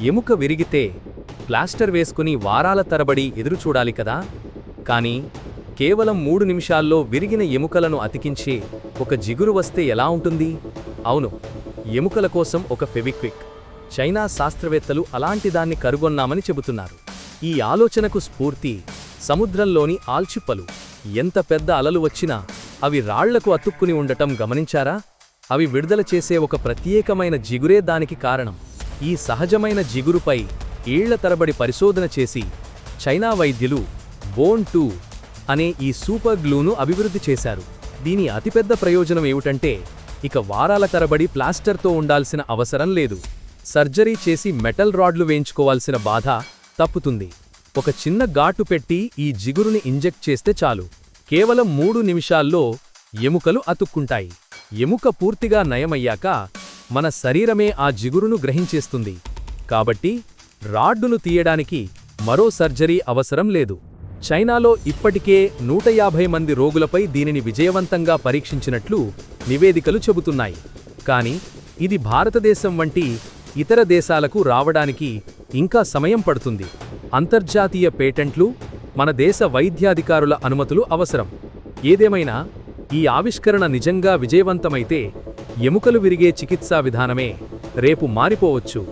ఎముక విరిగితే ప్లాస్టర్ వేసుకుని వారాల తరబడి ఎదురుచూడాలి కదా. కానీ కేవలం మూడు నిమిషాల్లో విరిగిన ఎముకలను అతికించి ఒక జిగురు వస్తే ఎలా ఉంటుంది? అవును ఎముకల కోసం ఒక ఫెవిక్విక్. చైనా శాస్త్రవేత్తలు అలాంటిదాన్ని కనుగొన్నామని చెబుతున్నారు. ఈ ఆలోచనకు స్ఫూర్తి సముద్రంలోని ఆల్చిప్పలు. ఎంత పెద్ద అలలు వచ్చినా అవి రాళ్ళకు అతుక్కుని ఉండటం గమనించారా? అవి విడుదల చేసే ఒక ప్రత్యేకమైన జిగురే దానికి కారణం. ఈ సహజమైన జిగురుపై ఏళ్ళ తరబడి పరిశోధన చేసి చైనా వైద్యులు బోన్ టూ అనే ఈ సూపర్ గ్లూను అభివృద్ధి చేశారు. దీని అతిపెద్ద ప్రయోజనం ఏమిటంటే ఇక వారాల తరబడి ప్లాస్టర్తో ఉండాల్సిన అవసరం లేదు. సర్జరీ చేసి మెటల్ రాడ్లు వేయించుకోవాల్సిన బాధ తప్పుతుంది. ఒక చిన్న ఘాటు పెట్టి ఈ జిగురుని ఇంజెక్ట్ చేస్తే చాలు. కేవలం మూడు నిమిషాల్లో ఎముకలు అతుక్కుంటాయి. ఎముక పూర్తిగా నయమయ్యాక మన శరీరమే ఆ జిగురును గ్రహించేస్తుంది. కాబట్టి రాడ్డును తీయడానికి మరో సర్జరీ అవసరం లేదు. చైనాలో ఇప్పటికే నూట యాభై మంది రోగులపై దీనిని విజయవంతంగా పరీక్షించినట్లు నివేదికలు చెబుతున్నాయి. కాని ఇది భారతదేశం వంటి ఇతర దేశాలకు రావడానికి ఇంకా సమయం పడుతుంది. అంతర్జాతీయ పేటెంట్లు మన దేశ వైద్యాధికారుల అనుమతులు అవసరం. ఏదేమైనా ఈ ఆవిష్కరణ నిజంగా విజయవంతమైతే ఎముకలు విరిగే చికిత్సా విధానమే రేపు మారిపోవచ్చు.